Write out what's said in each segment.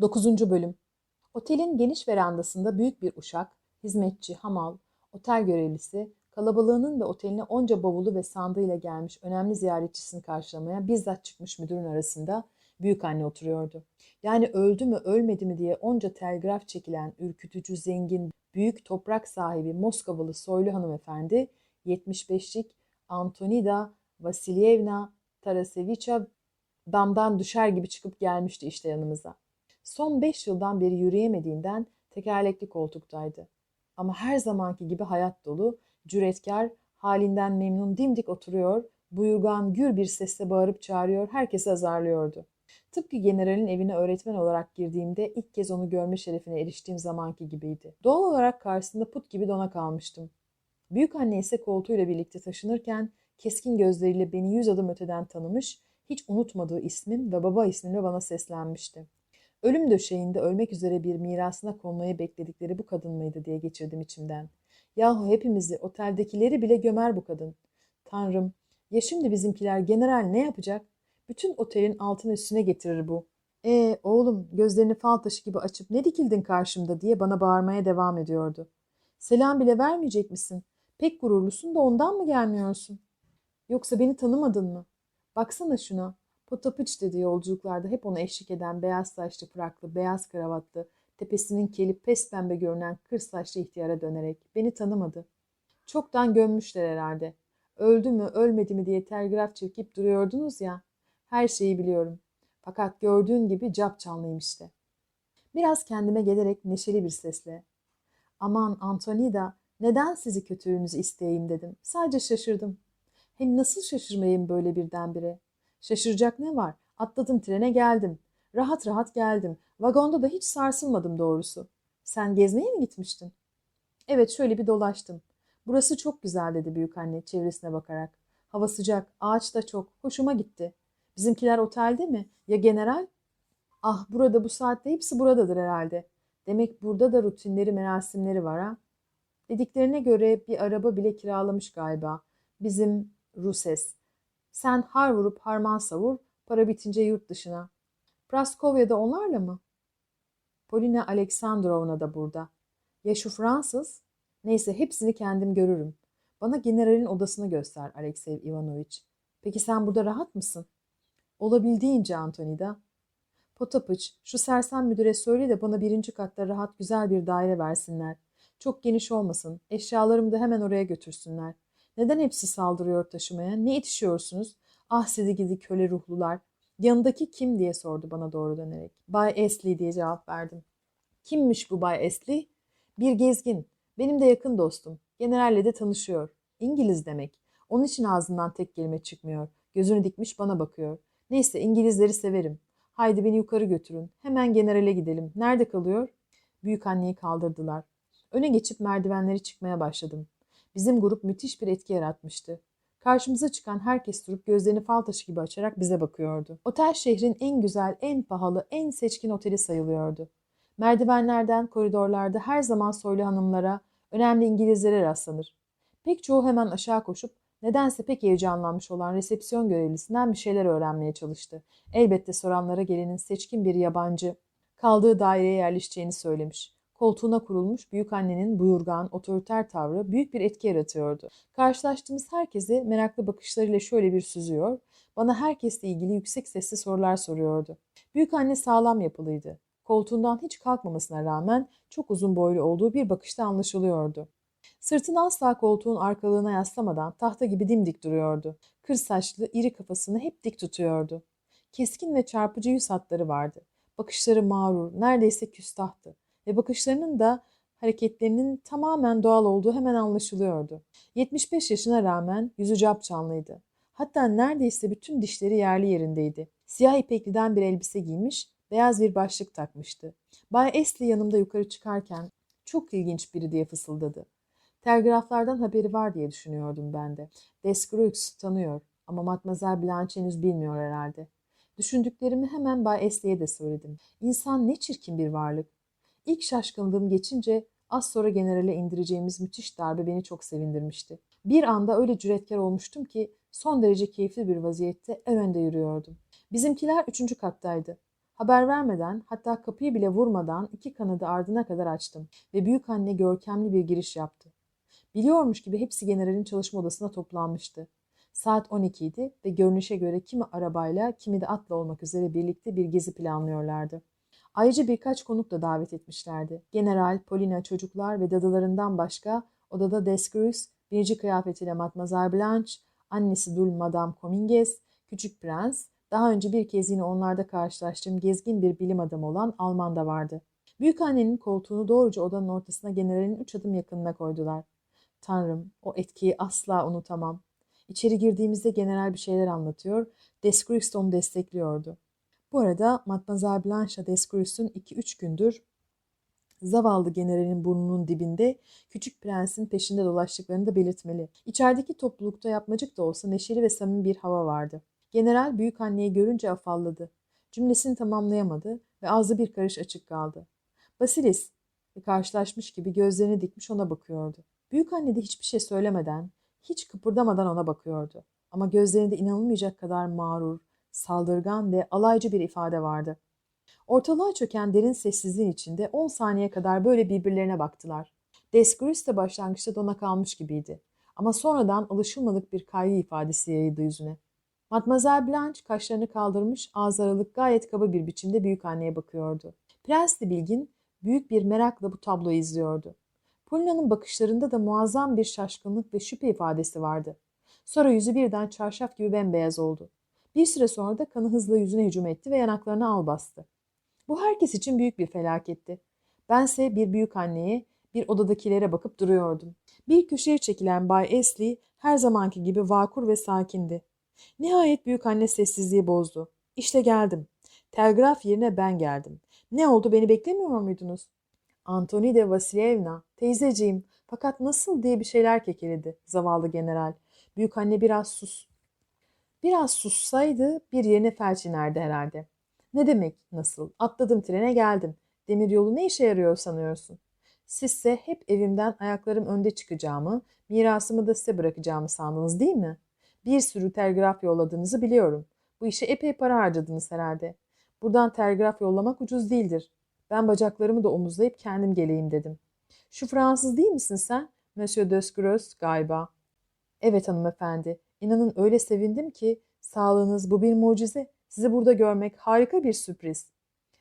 9. Bölüm Otelin geniş verandasında büyük bir uşak, hizmetçi, hamal, otel görevlisi, kalabalığının ve oteline onca bavulu ve sandığıyla gelmiş önemli ziyaretçisini karşılamaya bizzat çıkmış müdürün arasında büyük anne oturuyordu. Yani öldü mü ölmedi mi diye onca telgraf çekilen ürkütücü, zengin, büyük toprak sahibi Moskovalı soylu hanımefendi 75'lik Antonida Vasilyevna Taraseviç'a damdan düşer gibi çıkıp gelmişti işte yanımıza. Son beş yıldan beri yürüyemediğinden tekerlekli koltuktaydı. Ama her zamanki gibi hayat dolu, cüretkar, halinden memnun dimdik oturuyor, buyurgan gür bir sesle bağırıp çağırıyor, herkesi azarlıyordu. Tıpkı generalin evine öğretmen olarak girdiğimde ilk kez onu görme şerefine eriştiğim zamanki gibiydi. Doğal olarak karşısında put gibi dona kalmıştım. Büyük anne ise koltuğuyla birlikte taşınırken keskin gözleriyle beni yüz adım öteden tanımış, hiç unutmadığı ismim ve baba ismimle bana seslenmişti. Ölüm döşeğinde ölmek üzere bir mirasına konmayı bekledikleri bu kadın mıydı diye geçirdim içimden. Yahu hepimizi, oteldekileri bile gömer bu kadın. Tanrım, ya şimdi bizimkiler general ne yapacak? Bütün otelin altını üstüne getirir bu. E oğlum gözlerini fal taşı gibi açıp ne dikildin karşımda diye bana bağırmaya devam ediyordu. Selam bile vermeyecek misin? Pek gururlusun da ondan mı gelmiyorsun? Yoksa beni tanımadın mı? Baksana şuna. Potapıç dedi yolculuklarda hep ona eşlik eden beyaz saçlı fraklı, beyaz kravatlı, tepesinin kelip pes pembe görünen kır saçlı ihtiyara dönerek. Beni tanımadı. Çoktan gömmüşler herhalde. Öldü mü ölmedi mi diye telgraf çekip duruyordunuz ya. Her şeyi biliyorum. Fakat gördüğün gibi cap canlıyım işte. Biraz kendime gelerek neşeli bir sesle. Aman Antonida neden sizi kötülüğünüzü isteyeyim dedim. Sadece şaşırdım. Hem nasıl şaşırmayayım böyle birdenbire? Şaşıracak ne var? Atladım trene geldim. Rahat rahat geldim. Vagonda da hiç sarsılmadım doğrusu. Sen gezmeye mi gitmiştin? Evet şöyle bir dolaştım. Burası çok güzel dedi büyük anne çevresine bakarak. Hava sıcak, ağaç da çok. Hoşuma gitti. Bizimkiler otelde mi? Ya general? Ah burada bu saatte hepsi buradadır herhalde. Demek burada da rutinleri, merasimleri var ha. Dediklerine göre bir araba bile kiralamış galiba. Bizim Ruses. Sen har vurup harman savur, para bitince yurt dışına. Praskovya'da onlarla mı? Polina Aleksandrovna da burada. Ya şu Fransız? Neyse hepsini kendim görürüm. Bana generalin odasını göster Alexey Ivanoviç. Peki sen burada rahat mısın? Olabildiğince Antonida. Potapıç, şu sersem müdüre söyle de bana birinci katta rahat güzel bir daire versinler. Çok geniş olmasın. Eşyalarımı da hemen oraya götürsünler. Neden hepsi saldırıyor taşımaya? Ne itişiyorsunuz? Ah sizi gidi köle ruhlular. Yanındaki kim diye sordu bana doğru dönerek. Bay Esli diye cevap verdim. Kimmiş bu Bay Esli? Bir gezgin. Benim de yakın dostum. Generalle de tanışıyor. İngiliz demek. Onun için ağzından tek kelime çıkmıyor. Gözünü dikmiş bana bakıyor. Neyse İngilizleri severim. Haydi beni yukarı götürün. Hemen generale gidelim. Nerede kalıyor? Büyük anneyi kaldırdılar. Öne geçip merdivenleri çıkmaya başladım. Bizim grup müthiş bir etki yaratmıştı. Karşımıza çıkan herkes durup gözlerini fal taşı gibi açarak bize bakıyordu. Otel şehrin en güzel, en pahalı, en seçkin oteli sayılıyordu. Merdivenlerden, koridorlarda her zaman soylu hanımlara, önemli İngilizlere rastlanır. Pek çoğu hemen aşağı koşup nedense pek heyecanlanmış olan resepsiyon görevlisinden bir şeyler öğrenmeye çalıştı. Elbette soranlara gelenin seçkin bir yabancı kaldığı daireye yerleşeceğini söylemiş. Koltuğuna kurulmuş büyük annenin buyurgan, otoriter tavrı büyük bir etki yaratıyordu. Karşılaştığımız herkesi meraklı bakışlarıyla şöyle bir süzüyor, bana herkesle ilgili yüksek sesli sorular soruyordu. Büyük anne sağlam yapılıydı. Koltuğundan hiç kalkmamasına rağmen çok uzun boylu olduğu bir bakışta anlaşılıyordu. Sırtını asla koltuğun arkalığına yaslamadan tahta gibi dimdik duruyordu. Kır saçlı, iri kafasını hep dik tutuyordu. Keskin ve çarpıcı yüz hatları vardı. Bakışları mağrur, neredeyse küstahtı ve bakışlarının da hareketlerinin tamamen doğal olduğu hemen anlaşılıyordu. 75 yaşına rağmen yüzü capcanlıydı. Hatta neredeyse bütün dişleri yerli yerindeydi. Siyah ipekliden bir elbise giymiş, beyaz bir başlık takmıştı. Bay Esli yanımda yukarı çıkarken çok ilginç biri diye fısıldadı. Telgraflardan haberi var diye düşünüyordum ben de. Descrux tanıyor ama Matmazel Blanche henüz bilmiyor herhalde. Düşündüklerimi hemen Bay Esli'ye de söyledim. İnsan ne çirkin bir varlık. İlk şaşkınlığım geçince az sonra generale indireceğimiz müthiş darbe beni çok sevindirmişti. Bir anda öyle cüretkar olmuştum ki son derece keyifli bir vaziyette en önde yürüyordum. Bizimkiler üçüncü kattaydı. Haber vermeden hatta kapıyı bile vurmadan iki kanadı ardına kadar açtım ve büyük anne görkemli bir giriş yaptı. Biliyormuş gibi hepsi generalin çalışma odasına toplanmıştı. Saat 12 idi ve görünüşe göre kimi arabayla kimi de atla olmak üzere birlikte bir gezi planlıyorlardı. Ayrıca birkaç konuk da davet etmişlerdi. General, Polina, çocuklar ve dadılarından başka odada Descruz, birci kıyafetiyle Matmazel Blanche, annesi Dul Madame Cominges, Küçük Prens, daha önce bir kez yine onlarda karşılaştığım gezgin bir bilim adamı olan Alman da vardı. Büyük annenin koltuğunu doğruca odanın ortasına generalin üç adım yakınına koydular. Tanrım, o etkiyi asla unutamam. İçeri girdiğimizde general bir şeyler anlatıyor, Descruz onu destekliyordu. Bu arada Matmazel Blanche Descruz'un 2-3 gündür zavallı generalin burnunun dibinde küçük prensin peşinde dolaştıklarını da belirtmeli. İçerideki toplulukta yapmacık da olsa neşeli ve samimi bir hava vardı. General büyük anneyi görünce afalladı. Cümlesini tamamlayamadı ve ağzı bir karış açık kaldı. Basilis karşılaşmış gibi gözlerini dikmiş ona bakıyordu. Büyük anne de hiçbir şey söylemeden, hiç kıpırdamadan ona bakıyordu. Ama gözlerinde inanılmayacak kadar mağrur, saldırgan ve alaycı bir ifade vardı. Ortalığa çöken derin sessizliğin içinde 10 saniye kadar böyle birbirlerine baktılar. Descruz de başlangıçta dona kalmış gibiydi. Ama sonradan alışılmadık bir kaygı ifadesi yayıldı yüzüne. Mademoiselle Blanche kaşlarını kaldırmış, ağız aralık gayet kaba bir biçimde büyük anneye bakıyordu. Prens de bilgin, büyük bir merakla bu tabloyu izliyordu. Polina'nın bakışlarında da muazzam bir şaşkınlık ve şüphe ifadesi vardı. Sonra yüzü birden çarşaf gibi bembeyaz oldu. Bir süre sonra da kanı hızla yüzüne hücum etti ve yanaklarına al bastı. Bu herkes için büyük bir felaketti. Bense bir büyük anneye, bir odadakilere bakıp duruyordum. Bir köşeye çekilen Bay Esli her zamanki gibi vakur ve sakindi. Nihayet büyük anne sessizliği bozdu. İşte geldim. Telgraf yerine ben geldim. Ne oldu beni beklemiyor muydunuz? Antoni de Vasilyevna, teyzeciğim, fakat nasıl diye bir şeyler kekeledi zavallı general. Büyük anne biraz sus. Biraz sussaydı bir yerine felç inerdi herhalde. Ne demek nasıl? Atladım trene geldim. Demir yolu ne işe yarıyor sanıyorsun? Sizse hep evimden ayaklarım önde çıkacağımı, mirasımı da size bırakacağımı sandınız değil mi? Bir sürü telgraf yolladığınızı biliyorum. Bu işe epey para harcadınız herhalde. Buradan telgraf yollamak ucuz değildir. Ben bacaklarımı da omuzlayıp kendim geleyim dedim. Şu Fransız değil misin sen? Monsieur Desgros galiba. Evet hanımefendi. İnanın öyle sevindim ki sağlığınız bu bir mucize. Sizi burada görmek harika bir sürpriz.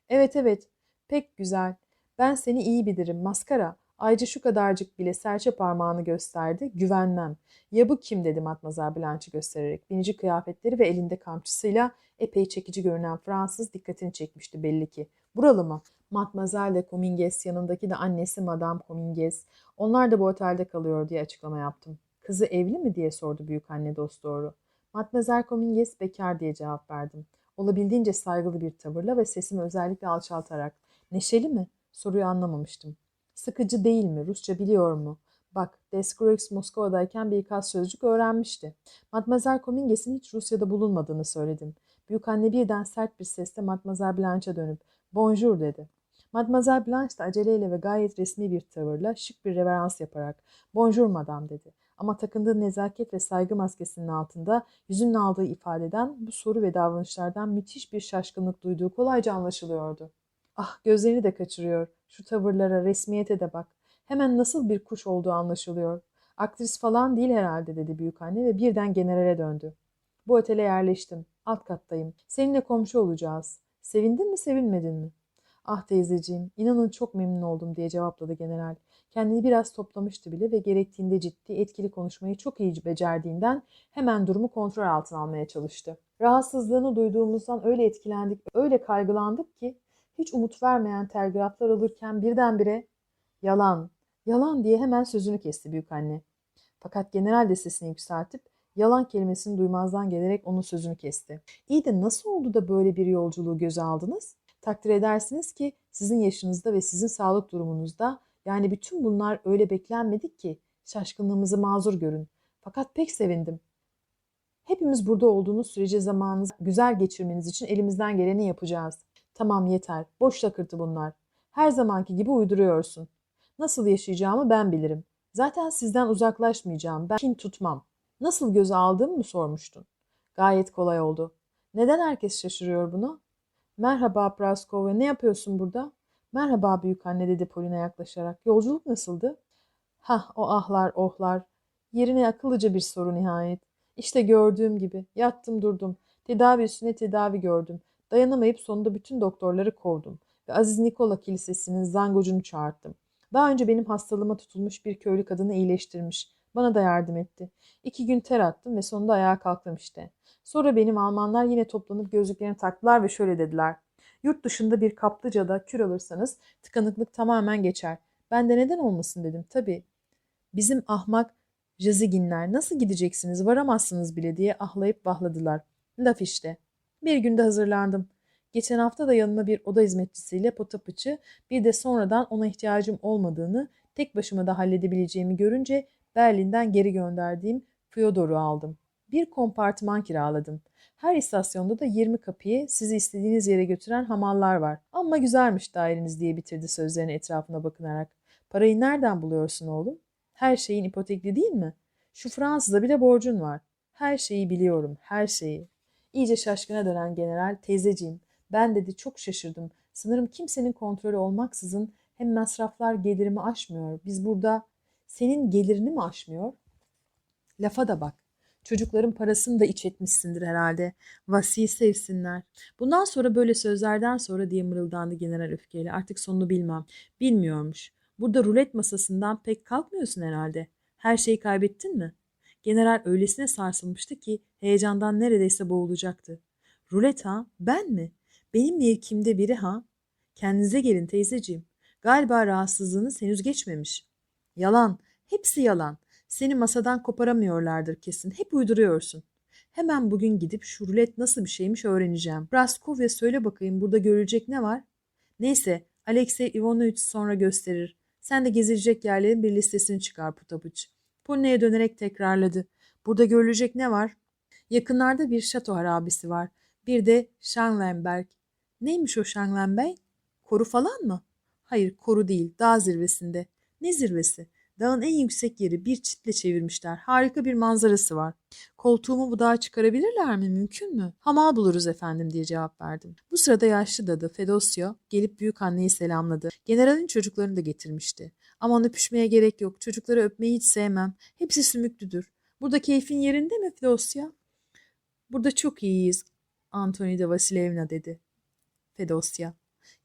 Evet evet pek güzel. Ben seni iyi bilirim maskara. Ayrıca şu kadarcık bile serçe parmağını gösterdi. Güvenmem. Ya bu kim dedi Matmazel Blanche'ı göstererek. Binici kıyafetleri ve elinde kamçısıyla epey çekici görünen Fransız dikkatini çekmişti belli ki. Buralı mı? Matmazel de Cominges yanındaki de annesi Madame Cominges. Onlar da bu otelde kalıyor diye açıklama yaptım. Kızı evli mi diye sordu büyük anne dost doğru. Matmazel Cominges bekar diye cevap verdim. Olabildiğince saygılı bir tavırla ve sesimi özellikle alçaltarak. Neşeli mi? Soruyu anlamamıştım. Sıkıcı değil mi? Rusça biliyor mu? Bak, Descroix Moskova'dayken birkaç sözcük öğrenmişti. Matmazel Cominges'in hiç Rusya'da bulunmadığını söyledim. Büyük anne birden sert bir sesle Matmazel Blanche'a dönüp Bonjour dedi. Mademoiselle Blanche de aceleyle ve gayet resmi bir tavırla şık bir reverans yaparak Bonjour madame dedi. Ama takındığı nezaket ve saygı maskesinin altında yüzünün aldığı ifadeden bu soru ve davranışlardan müthiş bir şaşkınlık duyduğu kolayca anlaşılıyordu. Ah gözlerini de kaçırıyor. Şu tavırlara, resmiyete de bak. Hemen nasıl bir kuş olduğu anlaşılıyor. Aktris falan değil herhalde dedi büyük anne ve birden generale döndü. Bu otele yerleştim. Alt kattayım. Seninle komşu olacağız. Sevindin mi sevinmedin mi? Ah teyzeciğim, inanın çok memnun oldum diye cevapladı general. Kendini biraz toplamıştı bile ve gerektiğinde ciddi, etkili konuşmayı çok iyi becerdiğinden hemen durumu kontrol altına almaya çalıştı. Rahatsızlığını duyduğumuzdan öyle etkilendik, öyle kaygılandık ki hiç umut vermeyen telgraflar alırken birdenbire yalan, yalan diye hemen sözünü kesti büyük anne. Fakat general de sesini yükseltip yalan kelimesini duymazdan gelerek onun sözünü kesti. İyi de nasıl oldu da böyle bir yolculuğu göze aldınız? Takdir edersiniz ki sizin yaşınızda ve sizin sağlık durumunuzda yani bütün bunlar öyle beklenmedik ki şaşkınlığımızı mazur görün. Fakat pek sevindim. Hepimiz burada olduğunuz sürece zamanınızı güzel geçirmeniz için elimizden geleni yapacağız. Tamam yeter. Boş takırtı bunlar. Her zamanki gibi uyduruyorsun. Nasıl yaşayacağımı ben bilirim. Zaten sizden uzaklaşmayacağım. Ben kin tutmam. Nasıl göze aldığımı mı sormuştun? Gayet kolay oldu. Neden herkes şaşırıyor buna? Merhaba Praskovya, ne yapıyorsun burada? Merhaba büyük anne dedi Polina yaklaşarak. Yolculuk nasıldı? Hah o ahlar ohlar. Yerine akıllıca bir soru nihayet. İşte gördüğüm gibi yattım durdum. Tedavi üstüne tedavi gördüm. Dayanamayıp sonunda bütün doktorları kovdum. Ve Aziz Nikola Kilisesi'nin zangocunu çağırttım. Daha önce benim hastalığıma tutulmuş bir köylü kadını iyileştirmiş. Bana da yardım etti. İki gün ter attım ve sonunda ayağa kalktım işte. Sonra benim Almanlar yine toplanıp gözlüklerini taktılar ve şöyle dediler. Yurt dışında bir kaplıcada kür alırsanız tıkanıklık tamamen geçer. Ben de neden olmasın dedim. Tabii bizim ahmak Jaziginler nasıl gideceksiniz varamazsınız bile diye ahlayıp bahladılar. Laf işte. Bir günde hazırlandım. Geçen hafta da yanıma bir oda hizmetçisiyle potapıçı bir de sonradan ona ihtiyacım olmadığını tek başıma da halledebileceğimi görünce Berlin'den geri gönderdiğim Fyodor'u aldım. Bir kompartıman kiraladım. Her istasyonda da 20 kapıyı sizi istediğiniz yere götüren hamallar var. Ama güzelmiş daireniz diye bitirdi sözlerini etrafına bakınarak. Parayı nereden buluyorsun oğlum? Her şeyin ipotekli değil mi? Şu Fransız'a bile borcun var. Her şeyi biliyorum, her şeyi. İyice şaşkına dönen general, teyzeciğim, ben dedi çok şaşırdım. Sanırım kimsenin kontrolü olmaksızın hem masraflar gelirimi aşmıyor. Biz burada senin gelirini mi aşmıyor? Lafa da bak. Çocukların parasını da iç etmişsindir herhalde. Vasiyi sevsinler. Bundan sonra böyle sözlerden sonra diye mırıldandı general öfkeyle. Artık sonunu bilmem. Bilmiyormuş. Burada rulet masasından pek kalkmıyorsun herhalde. Her şeyi kaybettin mi? General öylesine sarsılmıştı ki heyecandan neredeyse boğulacaktı. Rulet ha? Ben mi? Benim mevkimde biri ha? Kendinize gelin teyzeciğim. Galiba rahatsızlığınız henüz geçmemiş. Yalan. Hepsi yalan. Seni masadan koparamıyorlardır kesin. Hep uyduruyorsun. Hemen bugün gidip şu rulet nasıl bir şeymiş öğreneceğim. Raskovya söyle bakayım burada görülecek ne var? Neyse Alexey Ivanovich sonra gösterir. Sen de gezilecek yerlerin bir listesini çıkar Putapıç. Polne'ye dönerek tekrarladı. Burada görülecek ne var? Yakınlarda bir şato harabisi var. Bir de Schanglenberg. Neymiş o Schanglenberg? Koru falan mı? Hayır koru değil dağ zirvesinde. Ne zirvesi? Dağın en yüksek yeri bir çitle çevirmişler. Harika bir manzarası var. Koltuğumu bu dağa çıkarabilirler mi? Mümkün mü? Hamal buluruz efendim diye cevap verdim. Bu sırada yaşlı dadı Fedosio gelip büyük anneyi selamladı. Generalin çocuklarını da getirmişti. Aman öpüşmeye gerek yok. Çocukları öpmeyi hiç sevmem. Hepsi sümüklüdür. Burada keyfin yerinde mi Fedosya? Burada çok iyiyiz. Antonida Vasilyevna dedi. Fedosya.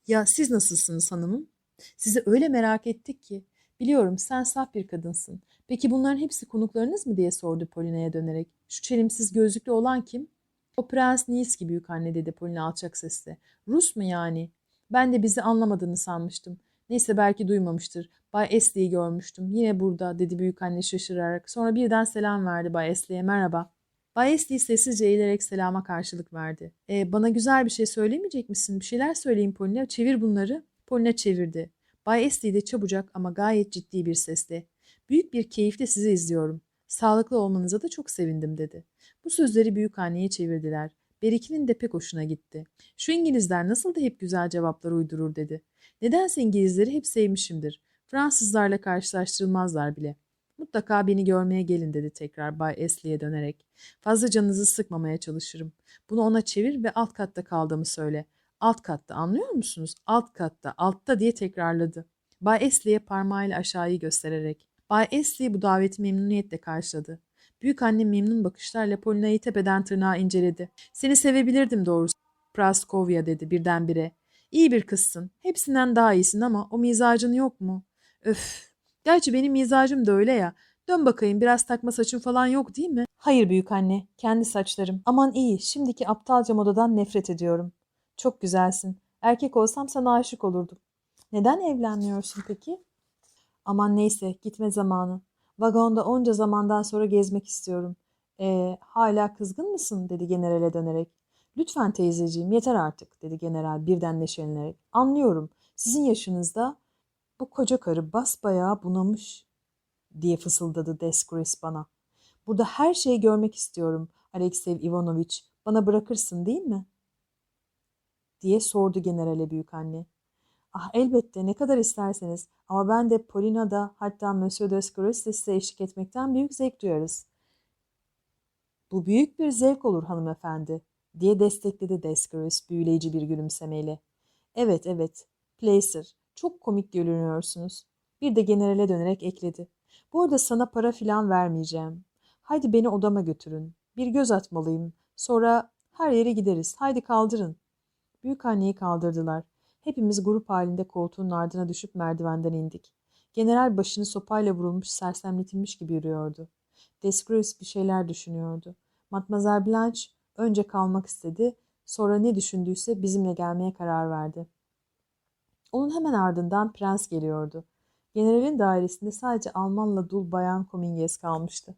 Ya siz nasılsınız hanımım? Sizi öyle merak ettik ki. Biliyorum sen saf bir kadınsın. Peki bunların hepsi konuklarınız mı diye sordu Polina'ya dönerek. Şu çelimsiz gözlüklü olan kim? O Prens Niski büyük anne dedi Polina alçak sesle. Rus mu yani? Ben de bizi anlamadığını sanmıştım. Neyse belki duymamıştır. Bay Esli'yi görmüştüm. Yine burada dedi büyük anne şaşırarak. Sonra birden selam verdi Bay Esli'ye merhaba. Bay Esli sessizce eğilerek selama karşılık verdi. E, bana güzel bir şey söylemeyecek misin? Bir şeyler söyleyeyim Polina. Çevir bunları. Polina çevirdi. Bay Esli de çabucak ama gayet ciddi bir sesle. Büyük bir keyifle sizi izliyorum. Sağlıklı olmanıza da çok sevindim dedi. Bu sözleri büyük anneye çevirdiler. Berikinin de pek hoşuna gitti. Şu İngilizler nasıl da hep güzel cevaplar uydurur dedi. Nedense İngilizleri hep sevmişimdir. Fransızlarla karşılaştırılmazlar bile. Mutlaka beni görmeye gelin dedi tekrar Bay Esli'ye dönerek. Fazla canınızı sıkmamaya çalışırım. Bunu ona çevir ve alt katta kaldığımı söyle. Alt katta anlıyor musunuz? Alt katta, altta diye tekrarladı. Bay Esli'ye parmağıyla aşağıyı göstererek. Bay Esli bu daveti memnuniyetle karşıladı. Büyük annem memnun bakışlarla Polina'yı tepeden tırnağa inceledi. Seni sevebilirdim doğrusu. Praskovya dedi birdenbire. İyi bir kızsın. Hepsinden daha iyisin ama o mizacın yok mu? Öf. Gerçi benim mizacım da öyle ya. Dön bakayım biraz takma saçın falan yok değil mi? Hayır büyük anne. Kendi saçlarım. Aman iyi. Şimdiki aptalca modadan nefret ediyorum. Çok güzelsin. Erkek olsam sana aşık olurdum. Neden evlenmiyorsun peki? Aman neyse gitme zamanı. Vagonda onca zamandan sonra gezmek istiyorum. E, hala kızgın mısın dedi generale dönerek. Lütfen teyzeciğim yeter artık dedi general birden neşelenerek. Anlıyorum sizin yaşınızda bu koca karı basbayağı bunamış diye fısıldadı Deskures bana. Burada her şeyi görmek istiyorum Alexey Ivanovich. Bana bırakırsın değil mi? Diye sordu generale büyük anne. Ah elbette ne kadar isterseniz ama ben de Polina'da hatta Monsieur Descures de size eşlik etmekten büyük zevk duyarız. Bu büyük bir zevk olur hanımefendi diye destekledi Descaris büyüleyici bir gülümsemeyle. Evet evet, Placer, çok komik görünüyorsunuz. Bir de generale dönerek ekledi. Bu arada sana para filan vermeyeceğim. Haydi beni odama götürün. Bir göz atmalıyım. Sonra her yere gideriz. Haydi kaldırın. Büyük anneyi kaldırdılar. Hepimiz grup halinde koltuğun ardına düşüp merdivenden indik. General başını sopayla vurulmuş, sersemletilmiş gibi yürüyordu. Descruis bir şeyler düşünüyordu. Matmazel Blanche önce kalmak istedi, sonra ne düşündüyse bizimle gelmeye karar verdi. Onun hemen ardından prens geliyordu. Generalin dairesinde sadece Almanla dul bayan Cominges kalmıştı.